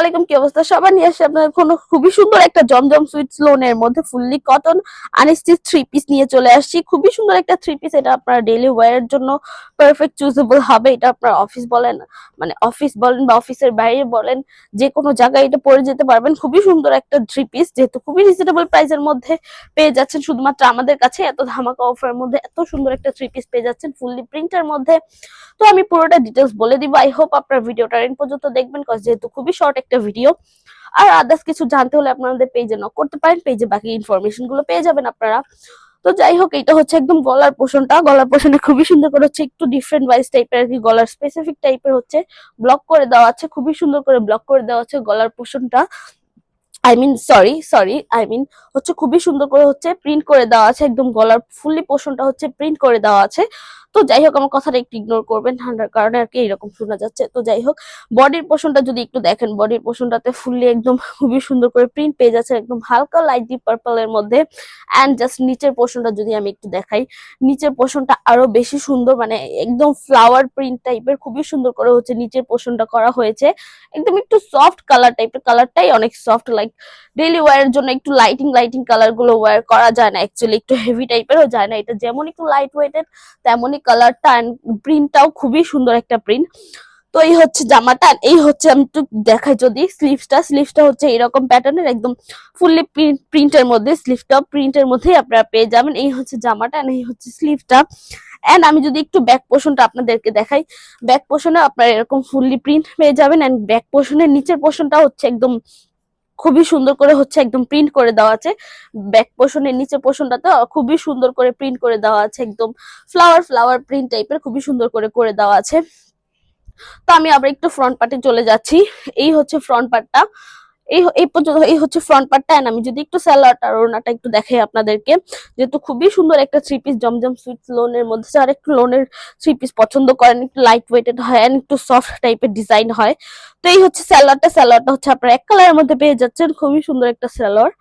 আলাইকুম, কি অবস্থা? নিয়ে আপনার কোনো খুবই সুন্দর একটা মধ্যে কটন থ্রি পিস নিয়ে চলে আসছি। খুবই সুন্দর একটা থ্রি পিস এটা আপনার ডেইলি জন্য পারফেক্ট হবে, এটা আপনার অফিস বলেন মানে অফিস বলেন বা অফিসের বাইরে বলেন, যে কোনো জায়গায় এটা পরে যেতে পারবেন। খুবই সুন্দর একটা থ্রি পিস যেহেতু খুবই রিজনেবল প্রাইসের মধ্যে পেয়ে যাচ্ছেন। শুধুমাত্র আমাদের কাছে এত ধামাকা অফারের মধ্যে এত সুন্দর একটা থ্রি পিস পেয়ে যাচ্ছেন ফুললি প্রিন্টের মধ্যে। তো আমি পুরোটা ডিটেলস বলে দিব। আই হোপ আপনার ভিডিওটা এন্ড পর্যন্ত দেখবেন কজ যেহেতু খুবই শর্ট একটা ভিডিও আর আদার্স কিছু জানতে হলে আপনাদের পেজে নক করতে পারেন পেজে বাকি ইনফরমেশনগুলো পেয়ে যাবেন আপনারা। তো যাই হোক এটা হচ্ছে একদম গলার পোষণটা। গলার পোষণে খুবই সুন্দর করে হচ্ছে একটু ডিফারেন্ট ওয়াইজ টাইপের আর কি, গলার স্পেসিফিক টাইপের হচ্ছে ব্লক করে দেওয়া আছে। খুবই সুন্দর করে ব্লক করে দেওয়া আছে গলার পোষণটা। I mean sorry sorry I mean হচ্ছে খুবই সুন্দর করে হচ্ছে প্রিন্ট করে দেওয়া আছে। একদম গলার ফুললি পোষণটা হচ্ছে প্রিন্ট করে দেওয়া আছে। তো যাই হোক আমার কথাটা একটু ইগনোর করবেন, ঠান্ডার কারণে আর কি এরকম শোনা যাচ্ছে। তো যাই হোক বডির পোষণটা যদি একটু দেখেন বডির পোষণটাতে ফুললি একদম খুবই সুন্দর করে প্রিন্ট পেয়ে যাচ্ছে, একদম হালকা লাইট ডিপ পার্পল এর মধ্যে। অ্যান্ড জাস্ট নিচের পোষণটা যদি আমি একটু দেখাই, নিচের পোষণটা আরও বেশি সুন্দর মানে একদম ফ্লাওয়ার প্রিন্ট টাইপের খুবই সুন্দর করে হচ্ছে নিচের পোষণটা করা হয়েছে। একদম একটু সফট কালার টাইপের কালারটাই অনেক সফট লাইক ডেইলি ওয়ারের জন্য একটু লাইটিং লাইটিং কালারগুলো ওয়ার করা যায় না অ্যাকচুয়ালি একটু হেভি টাইপেরও যায় না। এটা যেমন একটু লাইট ওয়েটেড তেমনই কালারটা অ্যান্ড প্রিন্টটাও খুবই সুন্দর একটা প্রিন্ট তো এই হচ্ছে জামাটা এই হচ্ছে আমি একটু দেখাই যদি স্লিভসটা স্লিভসটা হচ্ছে এরকম প্যাটার্নের একদম ফুললি প্রিন্টের মধ্যে স্লিভটা প্রিন্টের মধ্যেই আপনারা পেয়ে যাবেন। এই হচ্ছে জামাটা and এই হচ্ছে স্লিভটা এন্ড আমি যদি একটু ব্যাক পোর্শনটা আপনাদেরকে দেখাই। ব্যাক পোর্শনে আপনারা এরকম ফুললি প্রিন্ট পেয়ে যাবেন এন্ড ব্যাক পোর্শনের নিচের পোর্শনটা হচ্ছে একদম খুবই সুন্দর করে হচ্ছে একদম প্রিন্ট করে দেওয়া আছে। ব্যাক পোর্শনের নিচে পোর্শনটাতে খুবই সুন্দর করে প্রিন্ট করে দেওয়া আছে একদম ফ্লাওয়ার ফ্লাওয়ার প্রিন্ট টাইপের খুবই সুন্দর করে করে দেওয়া আছে। তো আমি আবার একটু ফ্রন্ট পার্টে চলে যাচ্ছি। এই হচ্ছে ফ্রন্ট পার্টটা এই এই পর্যন্ত এই হচ্ছে ফ্রন্ট পার্টটা এন্ড আমি যদি একটু স্যালাড আর ওনাটা একটু দেখাই আপনাদেরকে, যেহেতু খুবই সুন্দর একটা থ্রি পিস জমজম সুইট লোনের মধ্যে যারা একটু লোনের থ্রি পিস পছন্দ করেন, একটু লাইট ওয়েটেড হয়, and একটু সফট টাইপের ডিজাইন হয়, তো এই হচ্ছে স্যালাডটা স্যালাডটা হচ্ছে আপনারা এক কালারের মধ্যে পেয়ে যাচ্ছেন, খুবই সুন্দর একটা স্যালাড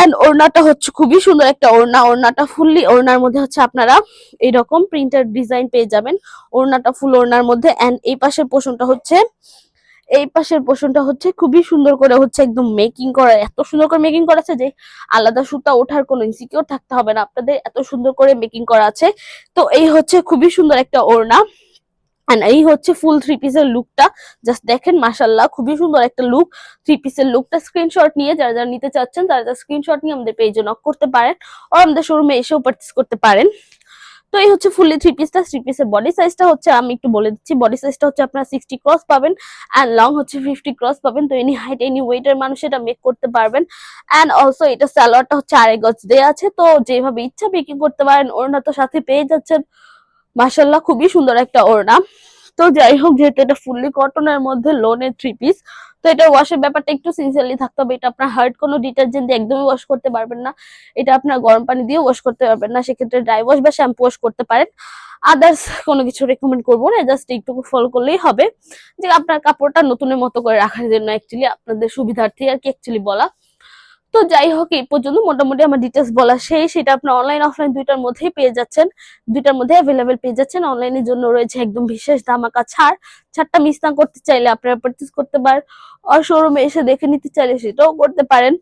এন্ড ওড়নাটা হচ্ছে খুবই সুন্দর একটা ওড়না, ওড়নাটা ফুললি ওড়নার মধ্যে হচ্ছে আপনারা এরকম প্রিন্টার ডিজাইন পেয়ে যাবেন, ওড়নাটা ফুল ওড়নার মধ্যে এন্ড এই পাশের পোষণটা হচ্ছে এই পাশের পোষণটা হচ্ছে খুবই সুন্দর করে হচ্ছে একদম মেকিং করা, এত সুন্দর করে মেকিং করা আছে যে আলাদা সুতা ওঠার কোনো ইনসিকিউর থাকতে হবে না। আপনাদের এত সুন্দর করে মেকিং করা আছে। তো এই হচ্ছে খুবই সুন্দর একটা ওড়না। এই হচ্ছে ফুল থ্রি পিসের লুকটা জাস্ট দেখেন মাসাল্লাহ খুবই সুন্দর একটা লুক থ্রি পিসের লুকটা স্ক্রিনশট নিয়ে যারা যারা নিতে চাচ্ছেন, তারা যারা স্ক্রিনশট নিয়ে আমাদের পেজে নক করতে পারেন। ও আমাদের শোরুমে এসেও পারচেস করতে পারেন। তো এই হচ্ছে ফুললি থ্রি পিসটা থ্রি পিসের বডি সাইজটা হচ্ছে আমি একটু বলে দিচ্ছি। বডি সাইজটা হচ্ছে আপনার সিক্সটি ক্রস পাবেন অ্যান্ড লং হচ্ছে ফিফটি ক্রস পাবেন। তো এনি হাইট এনি ওয়েটের মানুষ এটা মেক করতে পারবেন। অ্যান্ড অলসো এটা স্যালোয়ারটা হচ্ছে আড়াই গজ দেওয়া আছে। তো যেভাবে ইচ্ছা বিক্রি করতে পারেন। ওড়না তো সাথে পেয়ে যাচ্ছেন। মাসাল্লাহ খুবই সুন্দর একটা ওড়না। তো যাই হোক যেহেতু এটা ফুললি কটনের মধ্যে লোনের থ্রি পিস তো এটা ওয়াশের ব্যাপারটা একটু সিনসিয়ারলি থাকতে হবে। এটা আপনার হার্ড কোনো ডিটারজেন্ট দিয়ে একদমই ওয়াশ করতে পারবেন না। এটা আপনার গরম পানি দিয়ে ওয়াশ করতে পারবেন না। সেক্ষেত্রে ড্রাই ওয়াশ বা শ্যাম্পু ওয়াশ করতে পারেন। আদার্স কোনো কিছু রেকমেন্ড করব না। জাস্ট একটুকু ফলো করলেই হবে। যে আপনার কাপড়টা নতুনের মতো করে রাখার জন্য অ্যাকচুয়ালি আপনাদের সুবিধার্থে আর কি অ্যাকচুয়ালি বলা। তো যাই হোক, এই পর্যন্ত মোটামুটি আমার ডিটেলস বলা সেই সেটা আপনার অনলাইন অফলাইন দুইটার মধ্যেই পেয়ে যাচ্ছেন। দুইটার মধ্যে অ্যাভেলেবেল পেয়ে যাচ্ছেন। অনলাইনের জন্য রয়েছে একদম বিশেষ ধামাকা ছাড়। ছাড়টা মিস না করতে চাইলে আপনারা পারচেস করতে পারেন। আর শোরুমে এসে দেখে নিতে চাইলে সেটাও করতে পারেন।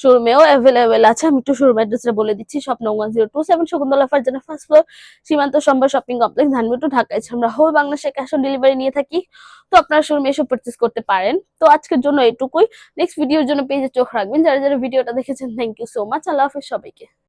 শোরুমেও অ্যাভেলেবেল আছে। আমি একটু শোরুম অ্যাড্রেসটা বলে দিচ্ছি। Swapna one zero two seven Shakuntala Farzana first floor Simanta Sambhar shopping complex ধানমিটু Dhaka. আছে আমরা হোল বাংলাদেশে ক্যাশ অন ডেলিভারি নিয়ে থাকি। তো আপনারা শোরুমে এসে পারচেস করতে পারেন। তো আজকের জন্য এটুকুই। নেক্সট ভিডিওর জন্য পেজে চোখ রাখবেন। যারা যারা ভিডিওটা দেখেছেন থ্যাংক ইউ সো মাচ আল্লাহ হাফিজ সবাইকে।